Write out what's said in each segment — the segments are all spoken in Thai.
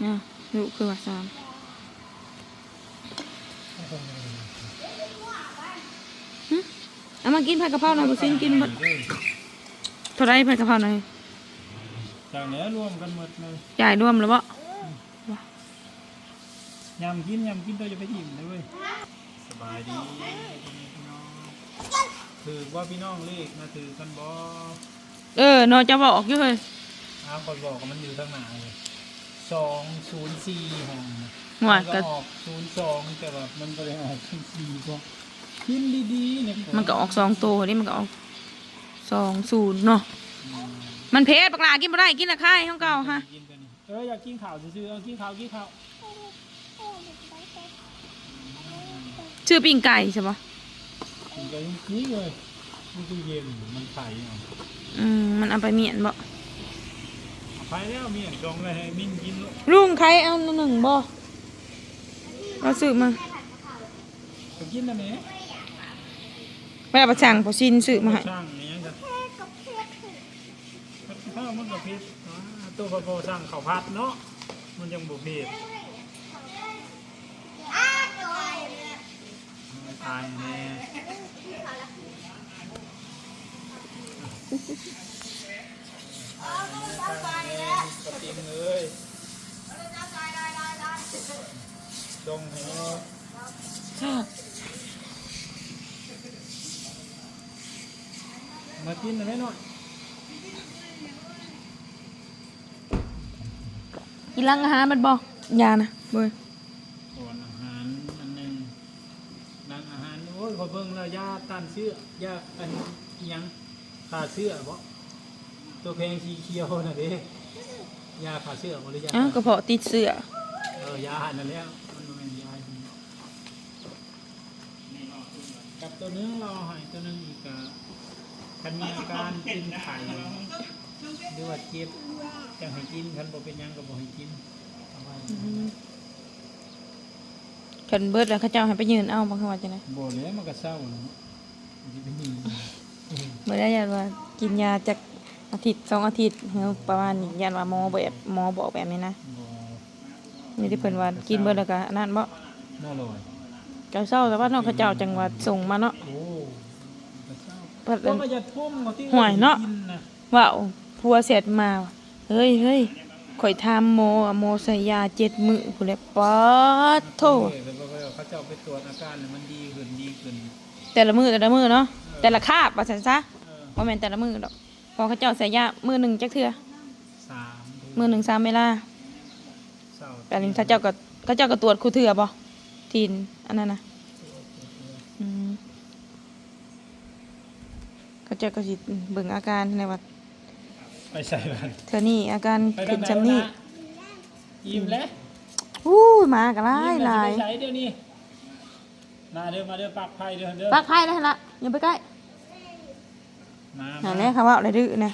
เนี่ยลูกคือว่าสามหึเอามากินผัดกะเพราหน่อยบุซินกินเบิดเท่าไรผัดกะเพราหน่อยจากเนี้ยรวมกันหมดเลยจ่ายรวมแล้วบ่ยำกินยำกินตัวจะไปอิ่มเลยเว้ยสบายดีพี่น้องถือว่าพี่น้องเลขนะถือกันบอเออเนอจะบอกอยู่เลยอ้ามก่อนบอกว่ามันอยู่ข้างหน้าเลย สองศูนย์สี่ห้องหวานก็ก็ออกศูนย์สองแต่แบบมันก็เลยออกศูนย์สี่ก็กินดีๆเนี่ยมันก็ออกสองตัวนี่มันก็ออกสองศูนย์เนาะมันเผ็ดปากหลากินบ่ได้กินละค่ายของเก่าฮะกินกันนี่เอออยากกินข้าวซื่อๆเอากินข้าวกินข้าวชื่อปิ้งไก่ใช่ปะกินกันนี่เลยมันคือเย็นมันไข่เอาอืมมันเอาไปเมียนบ่ ไปแล้วมีอย่างจองเลยให้มินกินลูกลุงใครเอาหนึ่งบ่เราซื้อมาไปกินอันนี้ไม่เอาไปสั่งพอชินซื้อมาให้ช่างนี้จ้ะข้าวมันกับพิษอ่าตัวพอพอช่างข้าวผัดเนาะมันยังบุเพ็ดตายแน่กระติมเลยดงให้แน่มากินหน่อยหน่อยกินรังอาหารมันบ่ยานะเบ้ยส่วนอาหารอันหนึ่งร้านอาหารโอ้ยขอเบิ่งแล้วยาต้านเชื้อยาอันอิหยังขาเชื้อบ่ตัวแพงสีเขียวน่ะเด้ ยาขาเชื้อบ่หรือยาอ้าวกระเพาะติดเสื้อเออยานั่นแล้วมันบ่แม่นยาอันนี้กับตัวหนึงเราให้ตัวหนึงอีกก็คันมีอาการเป็นไข้หรือว่าเจ็บจังให้กินคันบ่เป็นหยังก็บ่ให้กินเอาไว้ขันเบิดแล้วเขาเจ้าให้ไปยืนเอาบางครั้งว่าจังได๋บ่แล้วมันก็เศร้าเนาะมันสิเป็นหยังบ่ได้ยันว่ากินยาจาก อาทิตย์สองอาทิตย์เฮาประมาณนี้ยันว่าหมอแบบหมอบอกแบบนี้นะบ่นี่ที่เพิ่นว่ากินเบิดแล้วก็อันนั้นบ่น่าอร่อยก็เศร้าแต่ว่าเนาะเขาเจ้าจังหวัดส่งมาเนาะโอ้ก็เศร้าเพิ่นก็ประหยัดพุ่มเอาที่ห่วยเนาะกินะว่าเอาผัวเสร็จมาว่ะเฮ้ยเฮ้ยข่อยทำโมอะโมใส่ยาเจ็ดมื้อพุ่นแหละป๊าดโท เออแล้วก็เขาจะเอาไปตรวจอาการแล้วมันดีขึ้นดีขึ้นแต่ละมือแต่ละมือเนาะแต่ละคาบว่าซั่นซะเออ บ่แม่นแต่ละมือดอก พอเขาเจ้าใส่ยามือหนึงจักเทื่อสามมือหนึงสามเวลาเศร้าแต่นี้เขาเจ้าก็เขาเจ้าก็ตรวจคู่เทื่อบ่ทีนอันนั้นน่ะอืมเขาเจ้าก็สิเบิ่งอาการในว่าไปใส่บ้านเธอนี่อาการไปขึ้นทางไหนจำนี่วะอิ่มแล้วอู้ยมาก็หลายหลาย อิ่มแวสิไปใส่เดี๋ยวนี้มาเด้อมาเด้อปักไผ่เด้อเด้อปักไผ่ได้ละอย่าไปใกล้ มานั่มานแหละคำว่าอะไรดื้อนะ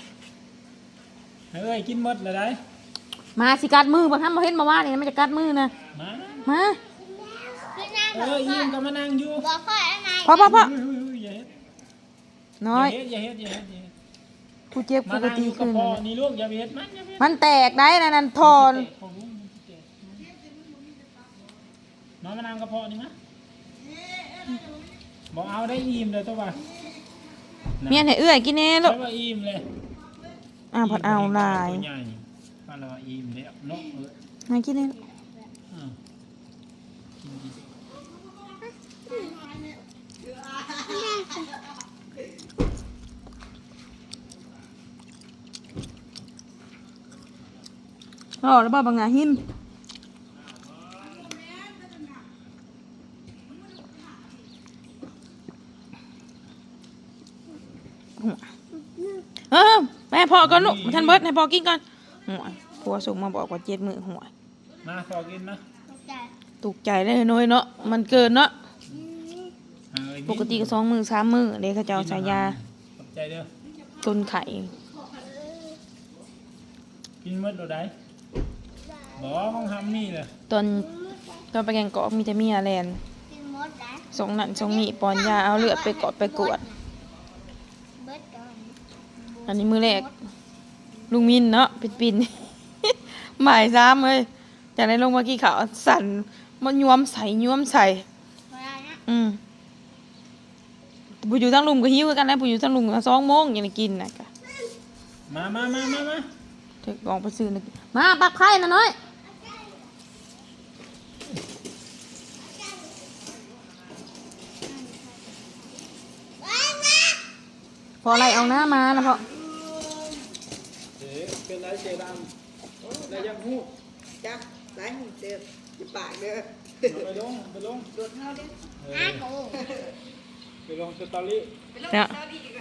เฮ้ยกินหมดเลยได้มาสิกัดมือบางครั้งมาเห็นมาว่านี่มันจะกัดมือนะมามาเอออิ่มก็มานั่งอยู่บอกค่อยอะไรพ่อพ่อพ่อเฮ้ยเฮ้ยเฮ้ยอย่าเฮ็ดน้อยอย่าเฮ็ดอย่าเฮ็ดอย่าเฮ็ดอย่าเฮ็ดผู้เจ็บมาผู้กนั่งอตียู่กับขึ้นพ่อนี่ลูกอย่าไปเฮ็ดมันอย่าไปเฮ็ดมันแตกได้นะนั่นทอนน้องมานั่งกับพ่อนี่มะบอกเอาได้อิ่มเลยตัวว่า เมียนให้เอื้อยกินแน่ลูกใช่ว่าอิ่มเลยอ่าผัดเอาหลายตัวใหญ่มาแล้วว่าอิ่มแล้วเนาะเออมากินแน่ลูกอ่ากินดิอ๋อแล้วบ่บางงาหิม เออแม่พอก่อนลูกท่านเบิร์ดให้พอกินก่อนหัวผัวส่งมาบอกว่าเจ็ดมือหัวมาขอกินนะใจตกใจเลยน้อยเนาะมันเกินเนาะเอาไอ้ปกติก็สองมือสามมือเด็กเขาจะเอาใส่ยาขอบใจเด้อตุนไข่กินหมดโดดได้บอกของทำนี่เลยตอนตอนไปแกงเกาะมีแต่เมียแลนกินมดได้สองนั่นสองนี่ปอนยาเอาเลือดไปเกาะไปกวดเบิดก่อน อันนี้มือแรก ลุงมินเนาะปิดปินหมายซ้ำเลยจากนั้นลงมากี่เขาวสั่นมันย้วมใส่ย้วมใส่เวลานะอืมผู้อยู่ทั้งลุมก็หิวกันนะผู้อยู่ทั้งลุมก็สองโมงยังได้กินนะกะมามามามามาเด็กลองไปซื้อนะมาปักไข่นะน้อยพออะไรเอาหน้ามานะเพราะเอ๊ะ เป็นไรเจดำได้ยังหู้จ้ะสายหูเจ็บอย่าปากเด้อเอาไปลงไปลงโดดเท้าเด้อเออาอกูไปลงสตอรี่เนี่ย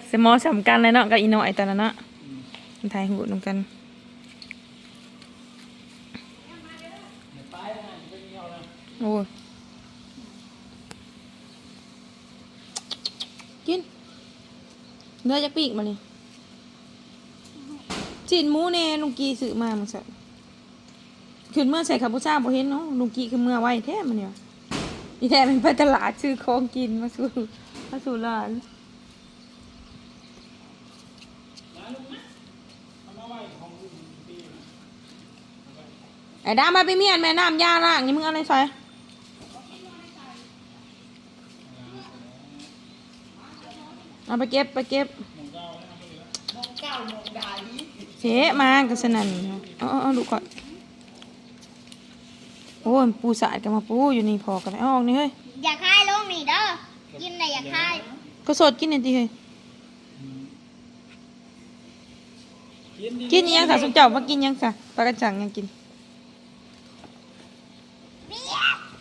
สมอสำคัญเลยเนาะกับอีน้อยตอนนั้นเนาะมันถ่ายหูนำกันไปนะจะเป็นเงี้ยวนะโอ้ยกินเนื้อจากปีกมาเลย จีนหมูเน่ลุงกีซื้อมามันสัขึ้นเมื่อใส่คาปูซ่าบ่เห็นเนาะลุงกีคือเมื่อไว้แท้มันเนี่ยอีแท้เป็นไปตลาดซื้อของกินมาสู่มาสู่ร้านไอ้ดามาไปเมียนแม่น้ำยาล่างนี่มึงเอาอะไรใส่เอาไปเก็บไปเก็บ เก้ามองดาดีเสียมากันสนั่นเนาะเอาเอาเอาดูก่อน โอ้ยปูสาดกันมาปูอยู่นี่พอกันเอาออกนี่เฮ้ย อย่าคายลงนี่เด้อ กินแต่อย่าคายก็สดกินหน่อยดิเฮ้ย กินดิกินอิหยังค่ะสมเจ้ามากินอิหยังค่ะปลากระจังยังกิน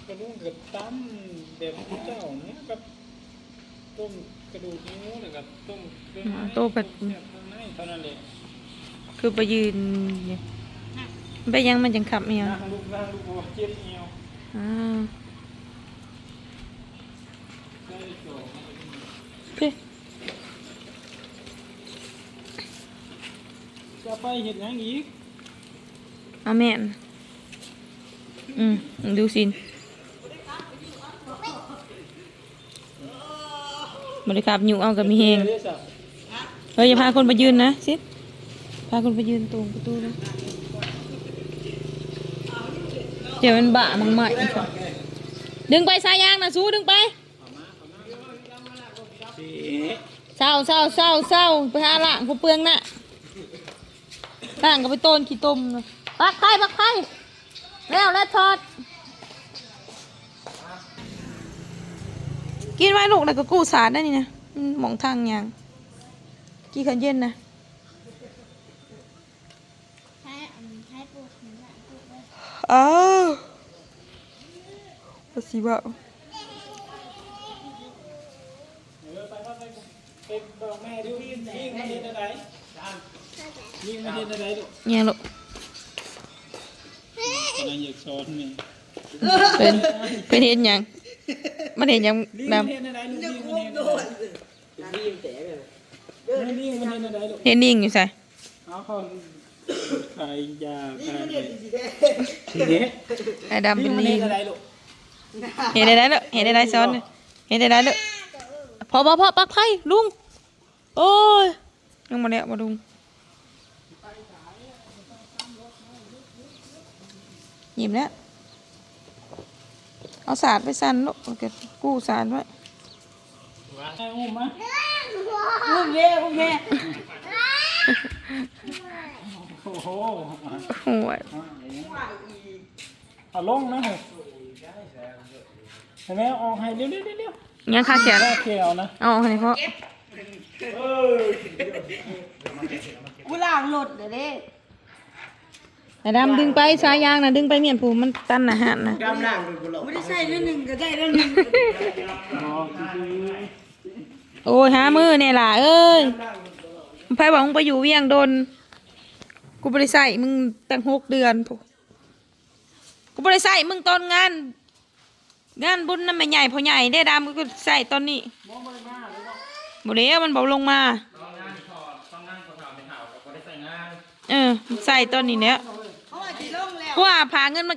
กระดูกกับตั้มแบบเจ้าเนี่ยกับต้มกระดูกนิ้วแล้วกับต้มเครื่องในโตเป็ดเครื่องใน เท่านั้นแหละคือไปยืนอยู่ไปยังมันจังขับเมียนั่งลูกนั่งลูกโอ้เจ็บเอวอ่าได้โจเพ่จะไปเห็ดหยังอีกเอาแม่นอืมดูสินบริการอยู่เอากับมีเฮง เด้ออย่าพาคนไปยืนนะสิพาคนไปยืนตรงประตูนะเดี๋ยวมันบะมังใหม่ค่ะดึงไปสายยางนะสู้ดึงไปเศร้าเศร้าเศร้าเศร้าไปหาล่างผู้เปลืองน่ะล่างก็ไปต้นขี้ต้มนะปักไข่ปักไข่แล้วแล้วทอด กินไว้ลูกแล้วก็กู้สารได้นี่นะมองทางยาง กี่ขันเย็นนะ ใช้อืมใช้ปูถึงละปูเลย อ้าวภาษีบ่าว เออไปว่าไปเป็นบอกแม่ดูยิ่งยิ่งมาเห็นอะไรยิ่งมาเห็นอะไรลูก เนี่ยลูก กำลังอยากสอนนี่ เป็นเป็นเห็นหยังมันเห็นหยัง ลิง ด มันเห็ นอะไรลูกลิงมันเห็นโดอะไรนดีมแต่เลยเออลิงมันเห็นอะไรลูกำเห็นนิ่งอยู่ใส่เอาเขาขายยาขายมันอะไรเด็ดไอ้ดำเป็นนลิเห็งอะไรลูกเห็นได้แล้วเห็นได้ซ้อนเห็นได้แล้วพอพอพอปักไผ่ลุงโอ้ยยังมาแล้วมาลุงหยิบแล้วเอาสาดไปสั่นลูกเอาเก็บกู้สาดไว้ ไอ้อุ้มมะอุ้มเย่อุ้มเย่โอ้โหโอ้ยเอาลงนะเห็นไหมออกให้เร็วเร็วเร็วยังคาเขียนแค่เขียวนะเอาให้พ่อกูล่างหลุดเด้อเด้ไอ้ดำดึงไปสายยางนะดึงไปเมียนผูมันตันอาหารนะกำลังไม่ได้ใส่เรื่องหนึ่งก็ได้เรื่องหนึ่งอ๋อคือ โอ้ยหามือเนี่ยล่ะเอ้ยมึงไปบอกมึงไปอยู่เวียงโดน กูบริใส่มึงตั้งหกเดือนพกูบริใส่มึงตอนงาน งานบุญนั่นไม่ใหญ่พอใหญ่ได้ดำกูใส่ตอนนี้บริเวมันบอกลงมาเออใส่ตอนนี้เนี้ยเพราะว่าที่ลงแล้วเพาะว่าพาเงินมา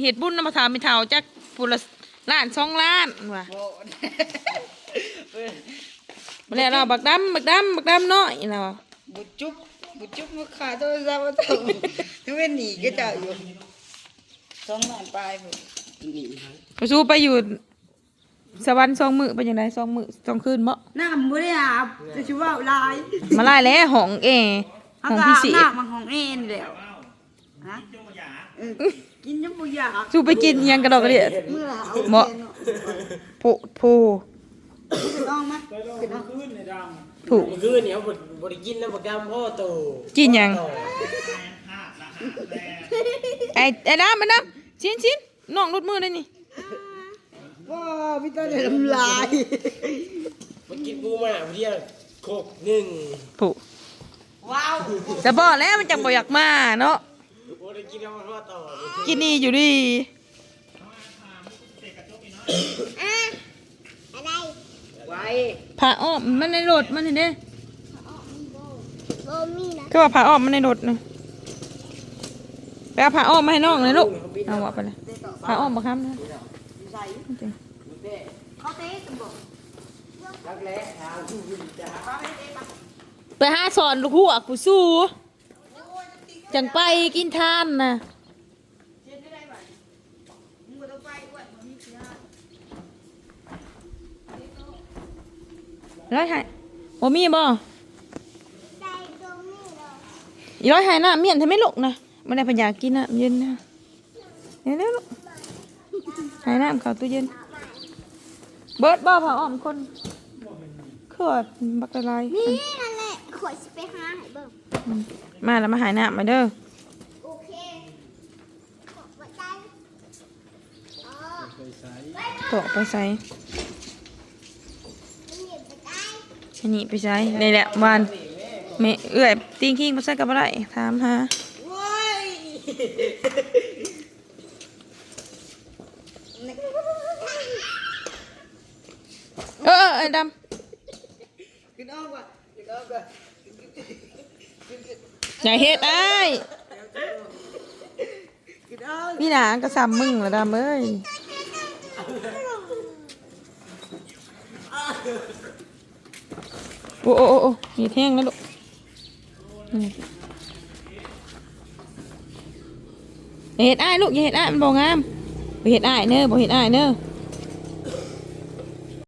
เหตุบุญนำมาถามไม่เท่าจากปุละล้านสองล้านว่ะ มาแล้วเราะบักดำบักดำบักดำน้อยเราะบุจุบบุจุบมาขาโทรศัพท์มาถึงทุกวันนี้ก็จะอยู่สองล้านปลายพุ่นไปสู้ไปอยู่สวรรค์สองมือเป็นยังไงสองมือสองคืนบ่น้ำบ่ได้อาบจะชื่อว่าลายมาไล่แล้วห้องเอเอาห้องก็พิอาบเศษน้ำมาของเอ็นแล้วฮะเออกินยังบ่อยากสู้ไปกินอิหยังกระดอกกระเดียดเมื่อเอาเหมาะโผ โพต้องมาไปลองขึ้นในดำถูกเมื่อคืนเนี่ยบดบไดิกินน้ำประกำพ่อโตกินหยังไอ้ไอ้น้ำไอ้น้ำชิ้นชิ้นน้องรดมือได้นี่ว้าพี่ตาได้ทำลายมันกินกูมาเดียวโคกหนึ่งถูกว้าวจะบอกแล้วมันจังบ่อยากมาเนาะบไดิกินน้ำพ่อโตกินนี่อยู่ดีอะอะไร ไว้ผ่าอ้อมมันในรถมันเห็นเด้โบมีนะก็ว่าผ่าอ้อมมันในรถนะไปเอาผ่าอ้อมมาให้น้องเลยลูกเอาวะไปเลยผ่าอ้อมมาค้ำนะใส่จริงเขาเตะกันบ่รักแร้ทางผู้วิจารป้าไม่ได้ปะไปหาสอนลูกหัวกูสู้จังไปกินทานนะ เช็ดได้บ่มึงบ่ต้องไปอ้วนบ่มีเสื้อ ร้อยหายบ่มีบ่ได้ตรงนี้เลยอีร้อยหายน้ำเมียนทำไมลูกนะมันได้พยากกินน้ำเย็นนะเดี๋ยวๆลูกหายน้ำเข้าตู้เย็น เบิดบ่ผ่าอ้อมคนขวดบักละลายนี่นั่นแหละขวดสิไปหาให้เบิ่งอืมมาแล้วมาหายน้ำมาเด้อโอเคขวดไว้ใจอ๋อไปใส่ต่อไปใส่ มันเหยียบไปใจ ชนิไปใส่นี่แหละวันแม่เอื้อยติ้งคิงมาใส่กับอะไรถามหาโว้ยเออเออไอ้ดำกินอ้อกก่อนกินอ้อกก่อนอย่าเฮ็ดไอ้นี่หนากระซำมึงละดำเอ้ย โอ้โอ้โอ้โอ้เฮ็ดแห้งแล้วลูกเห็ดอ้ายลูกเห็ดอ้ายมันบ่งามบ่เห็ดอ้ายเน้อบ่เห็ดอ้ายเน้อ